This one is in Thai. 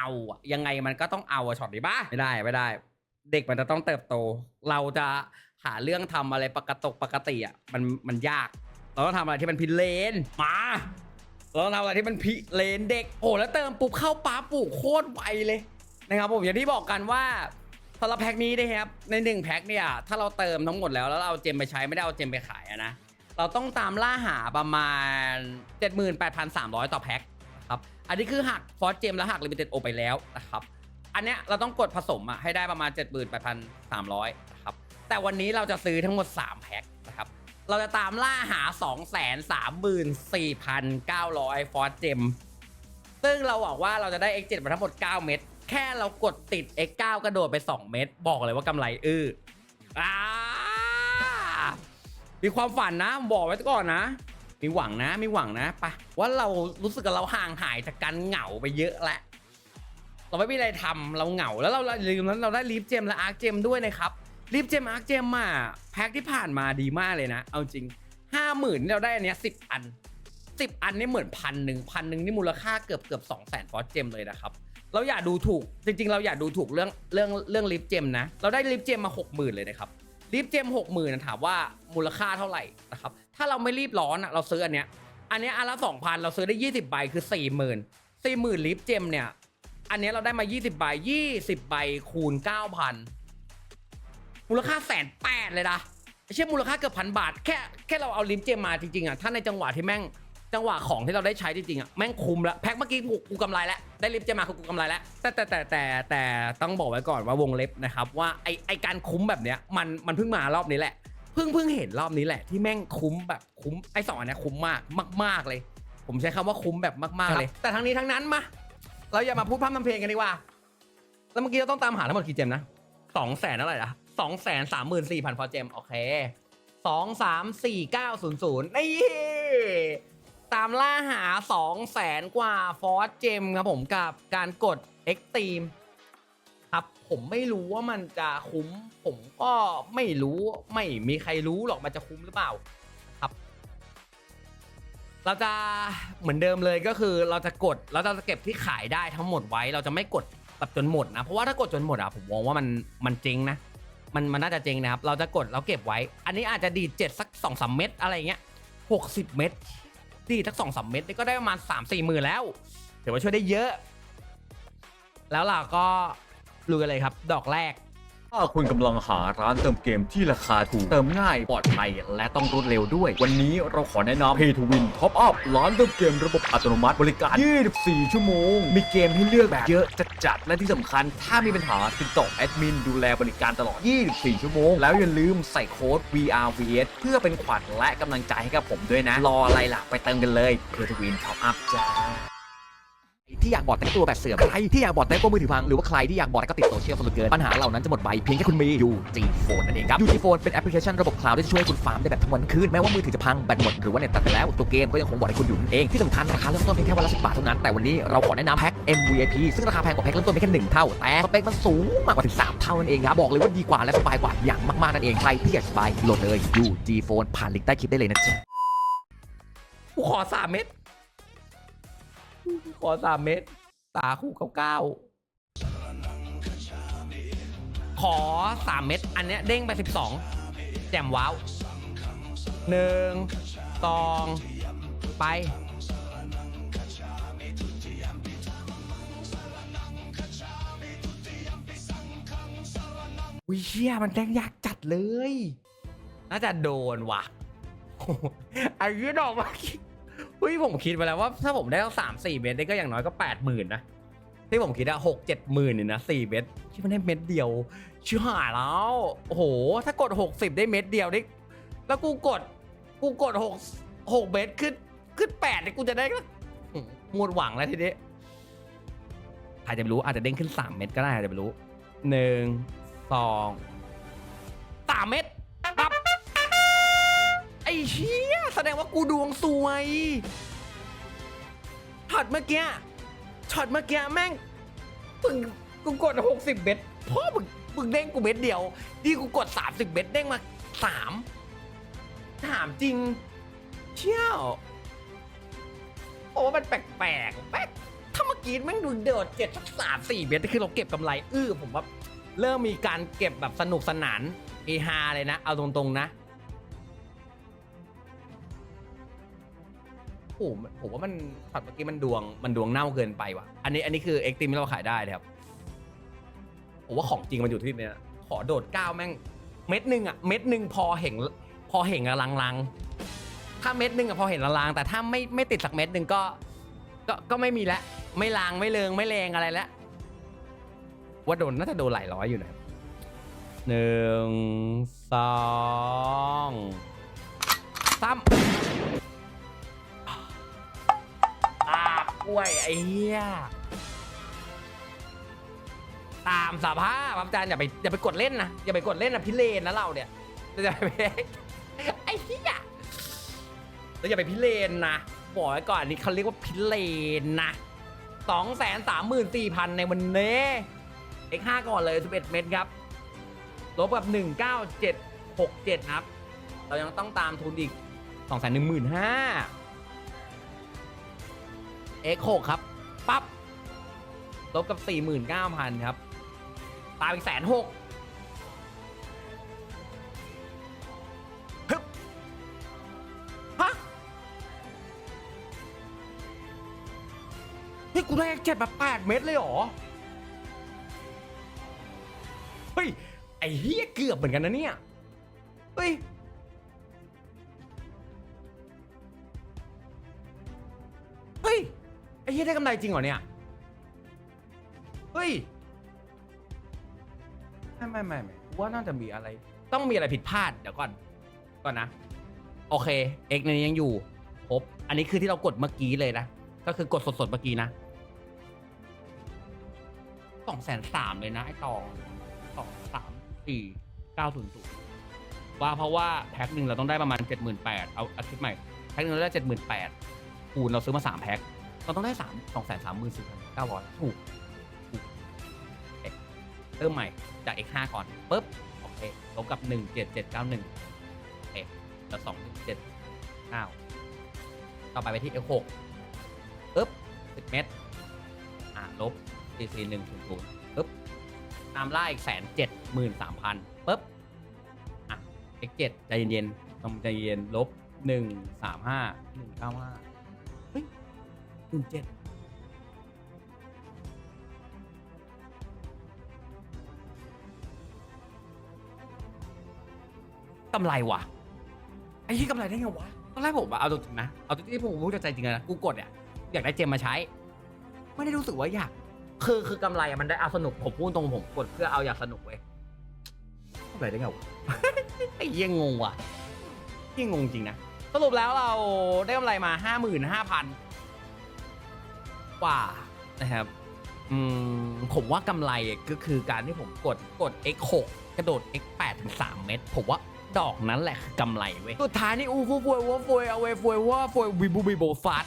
เอาอะยังไงมันก็ต้องเอาอะช็อตนี้บ้าไม่ได้ไม่ได้ เด็กมันจะต้องเติบโต เราจะหาเรื่องทำอะไรปกติปกติอะมันมันยาก เราต้องทำอะไรที่มันพิเรนมาเราต้องทำอะไรที่มันพิเรนเด็กโอ้แล้วเติมปุ๊บเข้าปั๊บปุ๊บโคตรไวเลยนะครับผมอย่างที่บอกกันว่าสำหรับแพ็คนี้นะครับในหนึ่งแพ็คเนี่ยถ้าเราเติมทั้งหมดแล้วแล้วเราเอาเจมไปใช้ไม่ได้เอาเจมไปขายอะนะเราต้องตามล่าหาประมาณ 78,300 ต่อแพ็คนะครับ อันนี้คือหักฟอสเจมและหักลิมิเต็ดโอไปแล้วนะครับอันเนี้ยเราต้องกดผสมอะให้ได้ประมาณ 78,300นะครับแต่วันนี้เราจะซื้อทั้งหมด 3 แพ็คนะครับเราจะตามล่าหา 234,900 ฟอสเจมซึ่งเราบอกว่าเราจะได้ X7 มาทั้งหมด 9 เม็ดแค่เรากดติด X9 กระโดดไป 2 เม็ดบอกเลยว่ากำไรอื้ออ่ามีความฝันนะ บอกไว้ก่อนนะ มีหวังนะมีหวังนะปะว่าเรารู้สึกกับเราห่างหายจากการเหงาไปเยอะแล้วเราไม่มีอะไรทำเราเหงาแล้วเราลืมแล้วเราได้ลีฟเจมและอาร์คเจมด้วยนะครับลีฟเจมอาร์คเจมมาแพ็คที่ผ่านมาดีมากเลยนะ เอาจริงห้าหมื่นเราได้อันเนี้ยสิบอันสิบอันนี่เหมือนพันหนึ่งพันหนึ่งนี่มูลค่าเกือบเกือบสองแสนฟอสเจมเลยนะครับเราอย่าดูถูกจริง ๆ เราอย่าดูถูกเรื่องเรื่องเรื่องลิฟเจมนะเราได้ลิฟเจมมาหกหมื่นเลยนะครับลิฟเจมหกหมื่นถามว่ามูลค่าเท่าไหร่นะครับ ถ้าเราไม่รีบร้อนอะเราซื้ออันเนี้ย อันเนี้ยอันละสองพันเราซื้อได้ยี่สิบใบคือสี่หมื่นสี่หมื่นลิฟเจมเนี่ย อันเนี้ยเราได้มา20ใบ20ใบคูณ9,000มูลค่าแสนแปดเลยนะไม่ใช่มูลค่าเกือบพันบาท แค่แค่เราเอาลิมเจมมาจริงๆอะถ้าในจังหวะที่แม่งจังหวะของที่เราได้ใช้จริงๆอะแม่งคุ้มละแพ็คเมื่อกี้กูกูกำไรแล้วได้ลิมเจมมาคือกูกำไรแล้วแต่แต่แต่แต่แต่ต้องบอกไว้ก่อนว่าวงเล็บนะครับว่าไอไอการคุ้มแบบเนี้ยมันมันเพิ่งมารอบนี้แหละ พิ่งเพิ่งเห็นรอบนี้แหละที่แม่งคุ้มแบบคุ้มไอสองอันเนี้ยคุ้มมากมาก ๆเลย ผมใช้คำว่าคุ้มแบบมากๆเลย แต่ทั้งนี้ทั้งนั้นมาเราอย่ามาพูดพร่ำทำเพลงกันดีกว่า แล้วเมื่อกี้เราต้องตามหาทั้งหมดกี่เจมนะสองแสนเท่าไหร่ะสองแสนสามหมื่นสี่พันฟอเจมโอเคสองสามสี่เก้าศูนย์ศูนย์นี่ตามล่าหาสองแสนกว่าฟอร์เจมครับผมกับการกด e x t r e m ครับผมไม่รู้ว่ามันจะคุ้ม ผมก็ไม่รู้ไม่มีใครรู้หรอกมันจะคุ้มหรือเปล่าครับ เราจะเหมือนเดิมเลยก็คือเราจะกดเราจะเก็บที่ขายได้ทั้งหมดไว้ เราจะไม่กดแบบจนหมดนะเพราะว่าถ้ากดจนหมดอะผมมองว่ามันมันเจ๊งนะมันมันน่าจะเจ๊งนะครับ เราจะกดแล้วเก็บไว้ อันนี้อาจจะดีดเจ็ดสักสองสามเม็ดอะไรเงี้ยหกสิบเม็ดดีดสักสองสามเม็ดนี่ก็ได้ประมาณสามสี่หมื่นแล้วถือว่าช่วยได้เยอะ แล้วเราก็ ลุยกันเลยครับ ดอกแรก ถ้าคุณกำลังหาร้านเติมเกมที่ราคาถูก เติมง่ายปลอดภัย และต้องรวดเร็วด้วย วันนี้เราขอแนะนำ Pay to Win Top Up ร้านเติมเกมระบบอัตโนมัติบริการ 24 ชั่วโมง มีเกมให้เลือกแบบเยอะจัดจัดและที่สำคัญ ถ้ามีปัญหาติดต่อแอดมินดูแลบริการตลอด 24 ชั่วโมง แล้วอย่าลืมใส่โค้ด VRVS เพื่อเป็นขวัญและกำลังใจให้กับผมด้วยนะ รออะไรล่ะไปเติมกันเลย Pay to Win Top Up จ้า ที่อยากบอดแต่งตัวแบบเสื่อมใครที่อยากบอดแต่งตัวมือถือพัง หรือว่าใครที่อยากบอดแล้วก็ติดโซเชียลสนุกเกินปัญหาเหล่านั้นจะหมดไปเพียงแค่คุณมี UG Phone นั่นเองครับ UG Phone เป็นแอปพลิเคชันระบบคลาวด์ที่จะช่วยให้คุณฟาร์มได้แบบทั้งวันคืนแม้ว่ามือถือจะพังแบตหมดหรือว่าเน็ตตัดไปแล้วตัวเกมก็ยังคงบอดให้คุณอยู่นั่นเองที่สำคัญราคาเริ่มต้นเพียงแค่วันละ10บาทเท่านั้นแต่วันนี้เราขอแนะนำแพ็ค MVP ซึ่งราคาแพงกว่าแพ็คเริ่มต้นเพียงแค่หนึ่งเท่าแต่สเปคมันสูงมากกว่าถึงสามเท่านั่นเองครับบอกเลยว่าดีกว่าและสบายกว่าอย่างมากๆนั่นเองใครที่อยากสบายโหลดเลย UG Phone ผ่านลิงก์ใต้คลิปได้เลยนะจ๊ะกูขอสามเม็ด ขอสามเม็ดตาคู่เก้าเก้าขอสามเม็ดอันเนี้ยเด้งไปสิบสองแจ่มว้าวหนึ่งสองไป วิเชียมันแจ้งยากจัดเลย น่าจะโดนว่ะไอ้เงี้ยดอกมา เฮ้ยผมคิดไปแล้วว่าถ้าผมได้ตั้งสามสี่เมตรได้ก็อย่างน้อยก็แปดหมื่นนะที่ผมคิดอะหกเจ็ดหมื่นเนี่ยนะสี่เมตรคิดว่าได้เม็ดเดียวชิบหายแล้วโอ้โห ถ้ากดหกสิบได้เม็ดเดียวได้แล้วกูกด กูกดหกหกเมตรขึ้นขึ้นแปดนี่กูจะได้ก็หมดหวังแล้วทีนี้อาจจะไม่รู้อาจจะเด้งขึ้นสามเมตรก็ได้อาจจะไม่รู้หนึ่งสองสามเมตรปั๊บไอ้ชี ดงว่ากูดวงสวยช็อตเมื่อกี้ช็อตเมื่อกี้แม่งปึงกูกดหกสิบเบ็ดพ่อมึงมึงเด้งกูเบ็ดเดียวดีกูกดสามสิบเบ็ดเด้งมาสามถามจริง เชี่ยวโอ้มันแปลกแปลกแปลกถ้าเมื่อกี้แม่งดูโดดเจ็ดสักสามสี่เมตรคือเราเก็บกำไรอื้อผมว่าเริ่มมีการเก็บแบบสนุกสนานเฮฮาเลยนะ เอาตรงๆนะ หผมว่ามันช็อตเมื่อกี้มันดวงมันดวงเน่าเกินไปว่ะ อันนี้อันนี้คือเอ็กตีมที่เราขายได้เลยครับผมว่าของจริงมันอยู่ที่เนี่ยขอโดดก้าวแม่ง เม็ดหนึ่งอะเม็ดหนึ่งพอเห็นพอเห็นอะลังๆถ้าเม็ดหนึ่งอะพอเห็นลางๆแต่ถ้าไม่ไม่ติดสักเม็ดหนึ่งก็ ก็ก็ไม่มีแล้วไม่ลางไม่เลิงไม่แรงอะไรแล้วว่าโดนน่าจะโดนหลายร้อยอยู่นะครับหนึ่งสองสาม กล้วยไอ้เหี้ยตามสภาพครับอาจารย์อย่าไปอย่าไปกดเล่นนะอย่าไปกดเล่นนะพิเรนนะเราเนี่ยอย่าไปไอ้เหี้ยแล้วอย่าไปพิเรนนะบอกไว้ก่อนนี้เขาเรียกว่าพิเรนนะสองแสนสามหมื่นสี่พันในวันนี้ x 5ก่อนเลย11เอ็ดเมตรครับลบกับ19767ครับ เรายังต้องตามทุนอีก2 1 5 0 0 0 x 6 ครับปั๊บลบกับ 49,000 ครับ ตามอีกแสนหกฮึบฮะนี่กูได้เจ็ดแบบแปดเม็ดเลยเหรอ เฮ้ย ไอ้เฮียเกือบเหมือนกันนะเนี่ย เฮ้ย ยได้กำไรจริงเหรอเนี่ย เฮ้ย ไม่ไม่ไม่ไม่กูว่าน่าจะมีอะไร ต้องมีอะไรผิดพลาดเดี๋ยวก่อน ก่อนนะ โอเคเอกในนี้ยังอยู่ครบอันนี้คือที่เรากดเมื่อกี้เลยนะ ก็คือกดสดๆเมื่อกี้นะสองแสนสามเลยนะไอ้ตองสองสามสี่เก้าศูนย์ศูนย์ว่าเพราะว่าแพ็คหนึ่งเราต้องได้ประมาณเจ็ดหมื่นแปดเอาอาทิตย์ใหม่ แพ็คหนึ่งเราได้เจ็ดหมื่นแปดคูณเราซื้อมาสามแพ็ค เราต้องได้สามสองแสนสามหมื่นสี่พันเก้าร้อยถูกถูกเอ๊ะเริ่มใหม่จาก x ห้าก่อนปุ๊บโอเคลบกับหนึ่งเจ็ดเจ็ดเก้าหนึ่งเอ๊ะแล้วสองเจ็ดเก้าต่อไปไปที่ x หกปุ๊บสิบเมตรอ่าลบสี่สี่หนึ่งศูนย์ศูนย์ปุ๊บตามล่าอีกแสนเจ็ดหมื่นสามพันปุ๊บอะ x เจ็ดใจเย็นๆต้องใจเย็นลบหนึ่งสามห้าหนึ่งเก้าห้า หนึ่งเจ็ดกำไรว่ะไอ้ที่กำไรได้ไงวะตอนแรกผมอะเอาตรงๆนะเอาที่ผมพูดจากใจจริงๆนะกูกดเนี่ยอยากได้เจมมาใช้ ไม่ได้รู้สึกว่าอยาก คือคือกำไรอะมันได้เอาสนุกผมพูดตรงผมกดเพื่อเอาอยากสนุกเว้ยกำไรได้ไงวะ ไอ้เหี้ยังงงว่ะเหี้ยังงงจริงนะสรุปแล้วเราได้กำไรมาห้าหมื่นห้าพัน กว่านะครับอืมผมว่ากำไรก็คือการที่ผมกดกด x6 กระโดด x8 ถึง3เม็ดผมว่าดอกนั้นแหละคือกำไรเว้ยสุดท้ายนี่อูฟูฟวยวัวฟวยเอาเวฟวยว่าฟวยวิบูบิโบฟัด